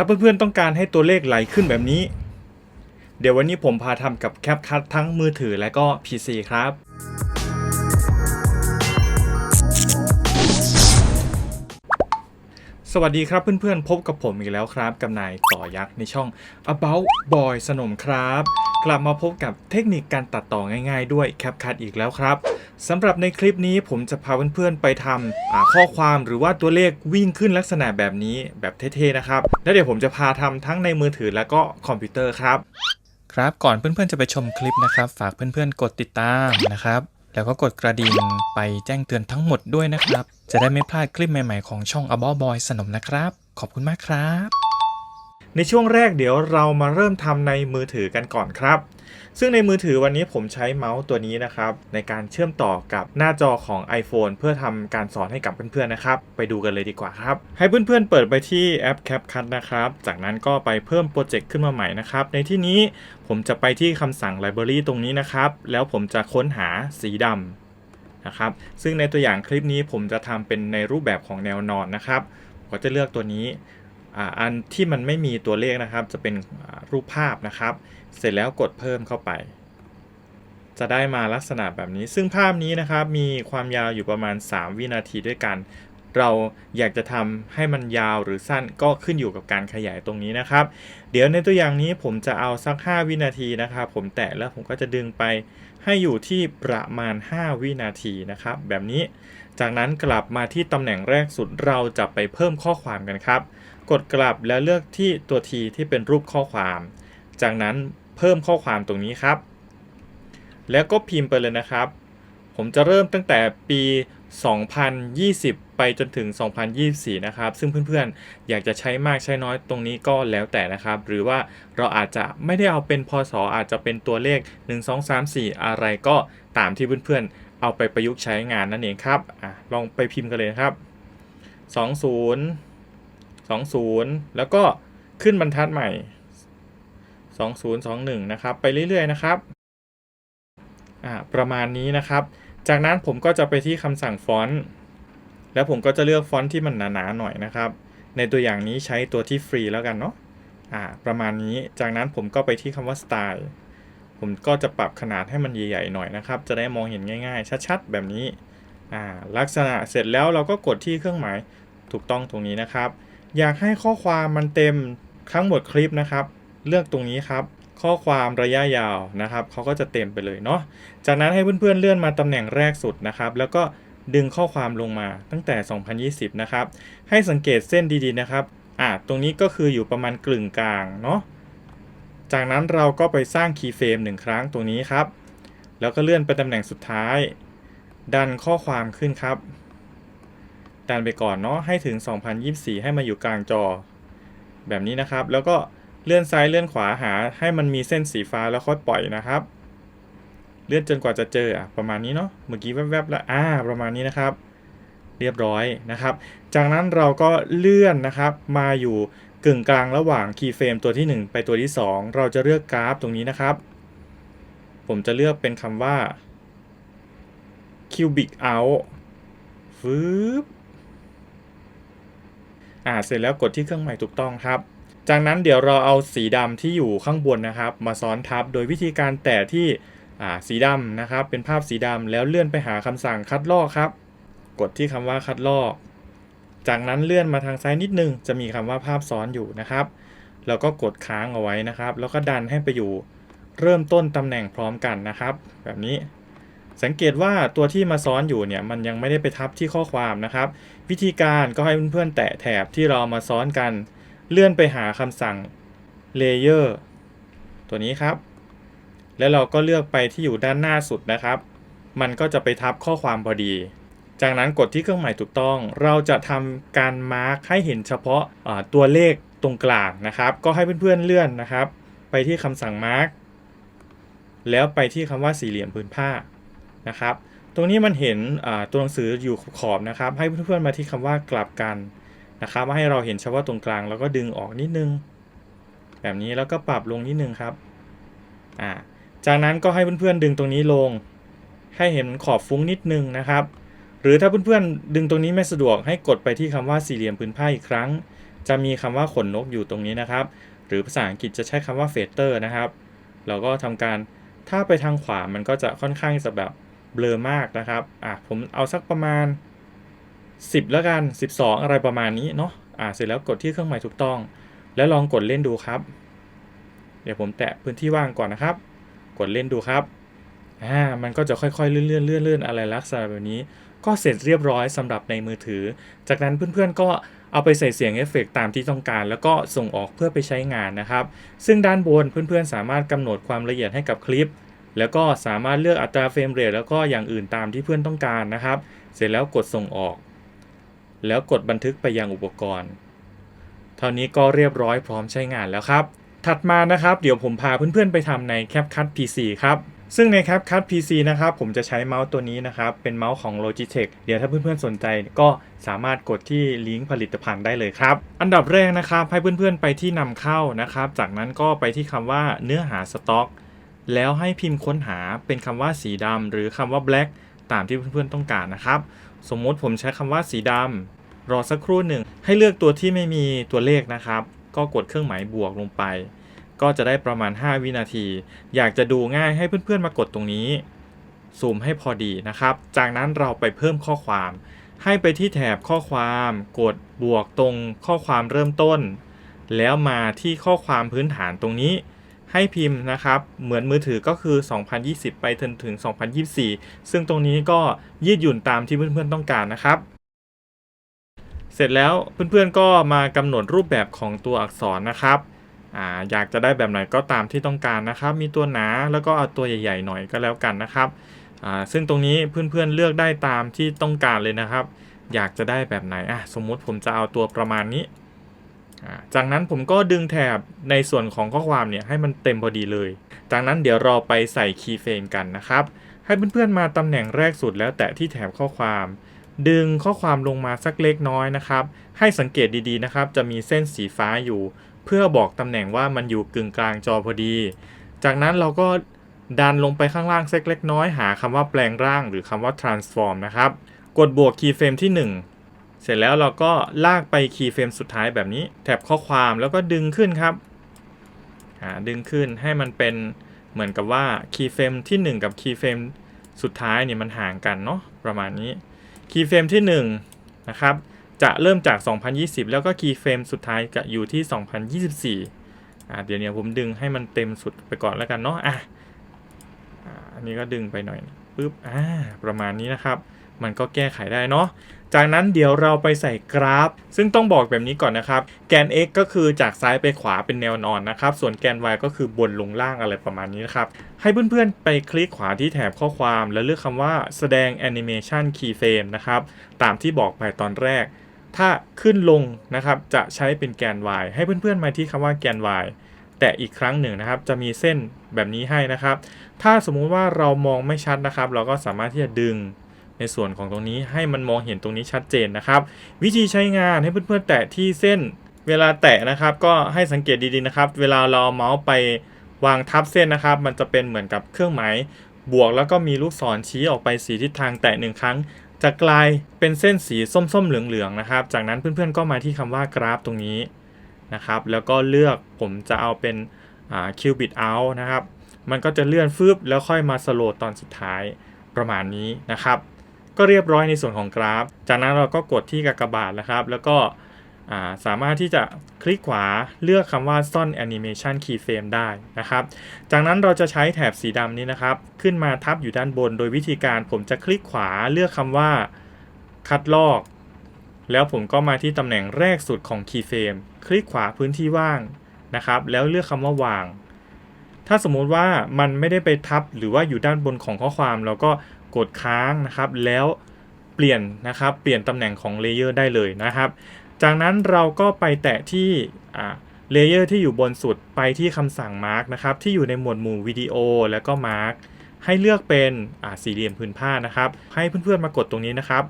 ถ้าเพื่อนๆต้องการให้ตัวเลขไหลขึ้นแบบนี้ เดี๋ยววันนี้ผมพาทำกับแคปคัททั้งมือถือและก็ PC ครับ สวัสดีครับเพื่อนๆ พบกับผมอีกแล้วครับ กับนายต่อยักษ์ในช่อง About Boy สนมครับ กลับมาพบกับเทคนิคการตัดต่อง่ายๆด้วย CapCut อีกแล้วครับสำหรับในคลิปนี้ผมจะพาเพื่อนๆไปทำข้อความหรือว่าตัวเลขวิ่งขึ้นลักษณะแบบนี้แบบเท่ๆนะครับ แล้วเดี๋ยวผมจะพาทำทั้งในมือถือและก็คอมพิวเตอร์ครับ ครับก่อนเพื่อนๆจะไปชมคลิปนะครับ ฝากเพื่อนๆกดติดตามนะครับแล้วก็กดกระดิ่งไปแจ้งเตือนทั้งหมดด้วยนะครับ จะได้ไม่พลาดคลิปใหม่ๆของช่อง About Boy สนมนะครับ ขอบคุณมากครับ ในช่วงแรกเดี๋ยวเรามาเริ่มทำในมือถือกันก่อนครับ ซึ่งในมือถือวันนี้ผมใช้เมาส์ตัวนี้นะครับ ในการเชื่อมต่อกับหน้าจอของ iPhone เพื่อทำการสอนให้กับเพื่อนๆนะครับ ไปดูกันเลยดีกว่าครับ ให้เพื่อนๆเปิดไปที่แอป CapCut นะครับ จากนั้นก็ไปเพิ่มโปรเจกต์ขึ้นมาใหม่นะครับ ในที่นี้ผมจะไปที่คำสั่ง Library ตรงนี้นะครับ แล้วผมจะค้นหาสีดำนะครับซึ่งในตัวอย่างคลิปนี้ผมจะทำเป็นในรูปแบบของแนวนอนนะครับ ก็จะเลือกตัวนี้ อันที่มันไม่มีตัวเลขนะครับ จะเป็นรูปภาพนะครับ เสร็จแล้วกดเพิ่มเข้าไป จะได้มาลักษณะแบบนี้ ซึ่งภาพนี้นะครับมีความยาวอยู่ประมาณ 3 วินาทีด้วยกัน เราอยากจะทำให้มันยาวหรือสั้นก็ขึ้นอยู่กับการขยายตรงนี้นะครับ เดี๋ยวในตัวอย่างนี้ผมจะเอาสัก 5 วินาทีนะครับ ผมแตะแล้วผมก็จะดึงไปให้อยู่ที่ประมาณ 5 วินาทีนะครับ แบบนี้ จากนั้นกลับมาที่ตำแหน่งแรกสุดเราจะไปเพิ่มข้อความกันครับ กดกลับแล้วเลือกที่ตัว T ที่เป็นรูปข้อความ จากนั้นเพิ่มข้อความตรงนี้ครับ แล้วก็พิมพ์ไปเลยนะครับ ผมจะเริ่มตั้งแต่ปี 2020 ไปจนถึง 2024 นะครับ ซึ่งเพื่อนๆ อยากจะใช้มากใช้น้อยตรงนี้ก็แล้วแต่นะครับ หรือว่าเราอาจจะไม่ได้เอาเป็นพศอาจจะเป็นตัวเลข 1 2 3 4 อะไรก็ตามที่เพื่อนๆ เอาไปประยุกต์ใช้งานนั่นเองครับอลองไปพิมพ์กันเลยครับ 20 20 แล้วก็ขึ้นบรรทัดใหม่ 2021 นะครับ ไปเรื่อยๆ นะครับอ่าประมาณนี้นะครับ จากนั้นผมก็จะไปที่คำสั่งฟอนต์ แล้วผมก็จะเลือกฟอนต์ที่มันหนาๆหน่อยนะครับ ในตัวอย่างนี้ใช้ตัวที่ฟรีแล้วกันเนาะอ่าประมาณนี้ จากนั้นผมก็ไปที่คำว่าสไตล์ผมก็จะปรับขนาดให้มันใหญ่ๆหน่อยนะครับ จะได้มองเห็นง่ายๆ ชัดๆ แบบนี้อ่าลักษณะเสร็จแล้วเราก็กดที่เครื่องหมายถูกต้องตรงนี้นะครับ อยากให้ข้อความมันเต็มทั้งหมดคลิปนะครับ เลือกตรงนี้ครับ ข้อความระยะยาวนะครับเขาก็จะเต็มไปเลยเนาะจากนั้นให้เพื่อนๆเลื่อนมาตำแหน่งแรกสุดนะครับ แล้วก็ดึงข้อความลงมาตั้งแต่ 2020 นะครับ ให้สังเกตเส้นดีๆนะครับอ่าตรงนี้ก็คืออยู่ประมาณกลึงกลางเนาะจากนั้นเราก็ไปสร้างคีย์เฟรมหนึ่งครั้งตรงนี้ครับ แล้วก็เลื่อนไปตำแหน่งสุดท้าย ดันข้อความขึ้นครับ ดันไปก่อนเนาะให้ถึง 2024 ให้มาอยู่กลางจอ แบบนี้นะครับ แล้วก็เลื่อนซ้ายเลื่อนขวาหา ให้มันมีเส้นสีฟ้าแล้วค่อยปล่อยนะครับ เลื่อนจนกว่าจะเจออะประมาณนี้เนาะเมื่อกี้แวบๆแล้วอ่าประมาณนี้นะครับ เรียบร้อยนะครับ จากนั้นเราก็เลื่อนนะครับ มาอยู่กึ่งกลางระหว่างคีย์เฟรมตัวที่ 1 ไปตัวที่ 2 เราจะเลือกกราฟตรงนี้นะครับ ผมจะเลือกเป็นคำว่า cubic out ฟืบ อ่าเสร็จแล้วกดที่เครื่องหมายถูกต้องครับ จากนั้นเดี๋ยวเราเอาสีดำที่อยู่ข้างบนนะครับ มาซ้อนทับโดยวิธีการแตะที่อ่าสีดำนะครับ เป็นภาพสีดำแล้วเลื่อนไปหาคำสั่งคัดลอกครับ กดที่คำว่าคัดลอก จากนั้นเลื่อนมาทางซ้ายนิดนึง จะมีคำว่าภาพซ้อนอยู่นะครับแล้วก็กดค้างเอาไว้นะครับ แล้วก็ดันให้ไปอยู่เริ่มต้นตำแหน่งพร้อมกันนะครับ แบบนี้ สังเกตว่าตัวที่มาซ้อนอยู่เนี่ยมันยังไม่ได้ไปทับที่ข้อความนะครับ วิธีการก็ให้เพื่อนๆแตะแถบที่เรามาซ้อนกัน เลื่อนไปหาคำสั่ง Layer ตัวนี้ครับ แล้วเราก็เลือกไปที่อยู่ด้านหน้าสุดนะครับ มันก็จะไปทับข้อความพอดี จากนั้นกดที่เครื่องหมายถูกต้อง เราจะทำการมาร์คให้เห็นเฉพาะอ่าตัวเลขตรงกลางนะครับ ก็ให้เพื่อนๆเลื่อนนะครับ ไปที่คำสั่งมาร์คแล้วไปที่คำว่าสี่เหลี่ยมพื้นผ้า นะครับ ตรงนี้มันเห็นตัวหนังสืออยู่ขอบนะครับ ให้เพื่อนๆมาที่คำว่ากลับกันนะครับให้เราเห็นเฉพาะตรงกลางแล้วก็ดึงออกนิดนึง แบบนี้แล้วก็ปรับลงนิดนึงครับอ่าจากนั้นก็ให้เพื่อนๆดึงตรงนี้ลง ให้เห็นขอบฟุ้งนิดนึงนะครับ หรือถ้าเพื่อนๆดึงตรงนี้ไม่สะดวกให้กดไปที่คำว่าสี่เหลี่ยมพื้นผ้าอีกครั้ง จะมีคำว่าขนนกอยู่ตรงนี้นะครับ หรือภาษาอังกฤษจะใช้คำว่า feather นะครับ เราก็ทำการถ้าไปทางขวามันก็จะค่อนข้างจะแบบ เบลอมากนะครับอะผมเอาสักประมาณ 10 แล้วกัน 12 อะไรประมาณนี้เนาะอะเสร็จแล้วกดที่เครื่องหมายถูกต้อง แล้วลองกดเล่นดูครับ เดี๋ยวผมแตะพื้นที่ว่างก่อนนะครับ กดเล่นดูครับอ่ามันก็จะค่อยๆเลื่อนเลื่อนเลื่อนเลื่อนอะไรลักษณะแบบนี้ ก็เสร็จเรียบร้อยสำหรับในมือถือ จากนั้นเพื่อนๆก็เอาไปใส่เสียงเอฟเฟกต์ตามที่ต้องการ แล้วก็ส่งออกเพื่อไปใช้งานนะครับ ซึ่งด้านบนเพื่อนๆสามารถกำหนดความละเอียดให้กับคลิป แล้วก็สามารถเลือกอัตราเฟรมเรทแล้วก็อย่างอื่นตามที่เพื่อนต้องการนะครับ เสร็จแล้วกดส่งออก แล้วกดบันทึกไปยังอุปกรณ์ เท่านี้ก็เรียบร้อยพร้อมใช้งานแล้วครับ ถัดมานะครับ เดี๋ยวผมพาเพื่อนๆไปทำใน CapCut PC ครับซึ่งใน CapCut PC นะครับ ผมจะใช้เมาส์ตัวนี้นะครับ เป็นเมาส์ของ Logitech เดี๋ยวถ้าเพื่อนๆสนใจก็สามารถกดที่ลิงก์ผลิตภัณฑ์ได้เลยครับ อันดับแรกนะครับ ให้เพื่อนๆไปที่นำเข้านะครับ จากนั้นก็ไปที่คำว่าเนื้อหาสต็อก แล้วให้พิมพ์ค้นหาเป็นคำว่าสีดำหรือคำว่า black ตามที่เพื่อนๆต้องการนะครับ สมมติผมใช้คำว่าสีดำรอสักครู่หนึ่ง ให้เลือกตัวที่ไม่มีตัวเลขนะครับ ก็กดเครื่องหมายบวกลงไป ก็จะได้ประมาณ 5 วินาที อยากจะดูง่ายให้เพื่อนๆมากดตรงนี้ซูมให้พอดีนะครับ จากนั้นเราไปเพิ่มข้อความ ให้ไปที่แถบข้อความ กดบวกตรงข้อความเริ่มต้น แล้วมาที่ข้อความพื้นฐานตรงนี้ ให้พิมพ์นะครับ เหมือนมือถือก็คือ 2020 ไปจนถึง 2024 ซึ่งตรงนี้ก็ยืดหยุ่นตามที่เพื่อนๆต้องการนะครับเสร็จแล้วเพื่อนๆก็มากำหนดรูปแบบของตัวอักษรนะครับออยากจะได้แบบไหนก็ตามที่ต้องการนะครับ มีตัวหนาแล้วก็เอาตัวใหญ่ๆหน่อยก็แล้วกันนะครับซึ่งตรงนี้เพื่อนๆเลือกได้ตามที่ต้องการเลยนะครับ อยากจะได้แบบไหนอะสมมุติผมจะเอาตัวประมาณนี้ จากนั้นผมก็ดึงแถบในส่วนของข้อความเนี่ยให้มันเต็มพอดีเลย จากนั้นเดี๋ยวเราไปใส่คีย์เฟรมกันนะครับ ให้เพื่อนๆมาตำแหน่งแรกสุดแล้วแตะที่แถบข้อความ ดึงข้อความลงมาสักเล็กน้อยนะครับ ให้สังเกตดีๆนะครับ จะมีเส้นสีฟ้าอยู่ เพื่อบอกตำแหน่งว่ามันอยู่กึ่งกลางจอพอดี จากนั้นเราก็ดันลงไปข้างล่างสักเล็กน้อย หาคำว่าแปลงร่างหรือคำว่า transform นะครับ กดบวกคีย์เฟรมที่ 1 เสร็จแล้วเราก็ลากไปคีย์เฟรมสุดท้ายแบบนี้แถบข้อความแล้วก็ดึงขึ้นครับดึงขึ้นให้มันเป็นเหมือนกับว่าคีย์เฟรมที่ 1 กับคีย์เฟรมสุดท้ายเนี่ยมันห่างกันเนาะประมาณนี้คีย์เฟรมที่1นะครับจะเริ่มจาก 2020 แล้วก็คีย์เฟรมสุดท้ายจะอยู่ที่ 2024อ่าเดี๋ยวเนี้ผมดึงให้มันเต็มสุดไปก่อนแล้วกันเนาะอะอันนี้ก็ดึงไปหน่อยปึ๊บอ่าประมาณนี้นะครับ มันก็แก้ไขได้เนาะจากนั้นเดี๋ยวเราไปใส่กราฟ ซึ่งต้องบอกแบบนี้ก่อนนะครับ แกน x ก็คือจากซ้ายไปขวาเป็นแนวนอนนะครับ ส่วนแกน y ก็คือบนลงล่างอะไรประมาณนี้นะครับ ให้เพื่อนๆ ไปคลิกขวาที่แถบข้อความ แล้วเลือกคำว่าแสดง Animation Keyframe นะครับ ตามที่บอกไปตอนแรก ถ้าขึ้นลงนะครับ จะใช้เป็นแกน y ให้เพื่อนๆ มาที่คำว่าแกน y แต่อีกครั้งหนึ่งนะครับจะมีเส้นแบบนี้ให้นะครับ ถ้าสมมุติว่าเรามองไม่ชัดนะครับ เราก็สามารถที่จะดึง ในส่วนของตรงนี้ให้มันมองเห็นตรงนี้ชัดเจนนะครับ วิธีใช้งานให้เพื่อนๆแตะที่เส้น เวลาแตะนะครับ ก็ให้สังเกตดีๆนะครับ เวลาเราเอเมาส์ไปวางทับเส้นนะครับ มันจะเป็นเหมือนกับเครื่องหมายบวกแล้วก็มีลูกศรชี้ออกไปสีทิศทางแตะหนึ่งครั้ง จะกลายเป็นเส้นสีส้มๆเหลืองๆนะครับ จากนั้นเพื่อนๆก็มาที่คำว่ากราฟตรงนี้นะครับ แล้วก็เลือกผมจะเอาเป็นคิวบิ t เอานะครับ มันก็จะเลื่อนฟืบแล้วค่อยมาสโลดตอนสุดท้ายประมาณนี้นะครับ ก็เรียบร้อยในส่วนของกราฟ จากนั้นเราก็กดที่กากบาทนะครับ แล้วก็สามารถที่จะคลิกขวาเลือกคำว่าซ่อน Animation Keyframe ได้นะครับ จากนั้นเราจะใช้แถบสีดำนี้นะครับ ขึ้นมาทับอยู่ด้านบน โดยวิธีการผมจะคลิกขวาเลือกคำว่าคัดลอก แล้วผมก็มาที่ตำแหน่งแรกสุดของ Keyframe คลิกขวาพื้นที่ว่างนะครับ แล้วเลือกคำว่าวาง ถ้าสมมุติว่ามันไม่ได้ไปทับหรือว่าอยู่ด้านบนของข้อความเราก็ กดค้างนะครับแล้วเปลี่ยนนะครับเปลี่ยนตำแหน่งของเลเยอร์ได้เลยนะครับ จากนั้นเราก็ไปแตะที่เลเยอร์ที่อยู่บนสุดไปที่คำสั่ง Mark นะครับที่อยู่ในหมวดหมู่วิดีโอแล้วก็ Mark ให้เลือกเป็นสี่เหลี่ยมพื้นผ้านะครับ ให้เพื่อนๆมากดตรงนี้นะครับ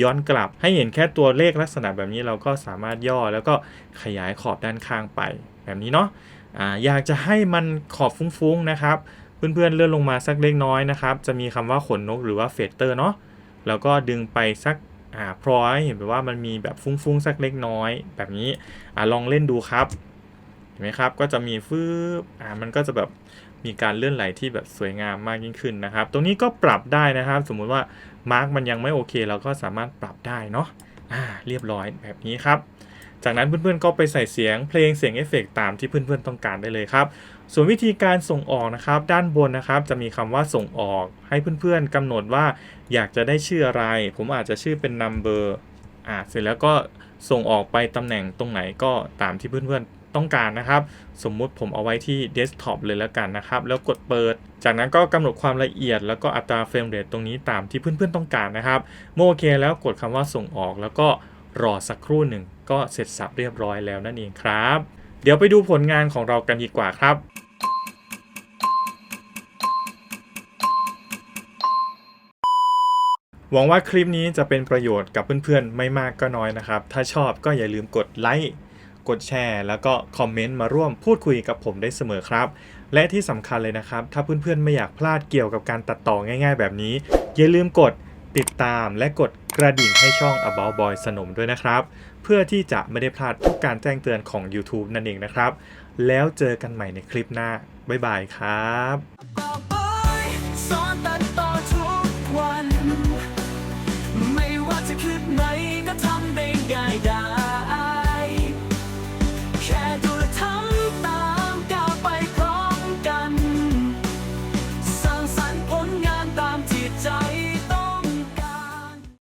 ย้อนกลับให้เห็นแค่ตัวเลขลักษณะแบบนี้เราก็สามารถย่อแล้วก็ขยายขอบด้านข้างไป แบบนี้เนาะอะอยากจะให้มันขอบฟุ้งๆนะครับ เพื่อนๆเลื่อนลงมาสักเล็กน้อยนะครับ จะมีคำว่าขนนกหรือว่าเฟเตอร์เนาะแล้วก็ดึงไปสักอ่าพร้อยเห็นแบบว่ามันมีแบบฟุ้งๆสักเล็กน้อย แบบนี้อ่าลองเล่นดูครับเห็นไหมครับก็จะมีฟืบอ่ามันก็จะแบบมีการเลื่อนไหลที่แบบสวยงามมากยิ่งขึ้นนะครับ ตรงนี้ก็ปรับได้นะครับ สมมุติว่ามาร์กมันยังไม่โอเค เราก็สามารถปรับได้เนาะอ่าเรียบร้อยแบบนี้ครับ จากนั้นเพื่อนๆก็ไปใส่เสียงเพลงเสียงเอฟเฟกต์ตามที่เพื่อนๆต้องการได้เลยครับ ส่วนวิธีการส่งออกนะครับ ด้านบนนะครับจะมีคำว่าส่งออก ให้เพื่อนๆกำหนดว่าอยากจะได้ชื่ออะไร ผมอาจจะชื่อเป็น number อ่าเสร็จแล้วก็ส่งออกไปตำแหน่งตรงไหนก็ตามที่เพื่อนๆต้องการนะครับ สมมุติผมเอาไว้ที่ desktop เลยแล้วกันนะครับ แล้วกดเปิด จากนั้นก็กำหนดความละเอียด แล้วก็อัตราเฟรมเรทตรงนี้ตามที่เพื่อนๆต้องการนะครับเมื่อโอเคแล้วกดคำว่าส่งออกแล้วก็รอสักครู่หนึ่ง ก็เสร็จสับเรียบร้อยแล้วนั่นเองครับ เดี๋ยวไปดูผลงานของเรากันดีกว่าครับหวังว่าคลิปนี้จะเป็นประโยชน์กับเพื่อนๆ ไม่มากก็น้อยนะครับ ถ้าชอบก็อย่าลืมกดไลค์ กดแชร์ แล้วก็คอมเมนต์มาร่วมพูดคุยกับผมได้เสมอครับ และที่สำคัญเลยนะครับ ถ้าเพื่อนๆ ไม่อยากพลาดเกี่ยวกับการตัดต่อง่ายๆ แบบนี้ อย่าลืมกด ติดตามและกดกระดิ่งให้ช่อง About Boy สนมด้วยนะครับ เพื่อที่จะไม่ได้พลาดทุกการแจ้งเตือนของ YouTube นั่นเองนะครับ แล้วเจอกันใหม่ในคลิปหน้า บ๊ายบายครับบอกบอยสอนตัดต่อทุกวัน ไม่ว่าจะคลิปไหนก็ทำได้ง่ายดาย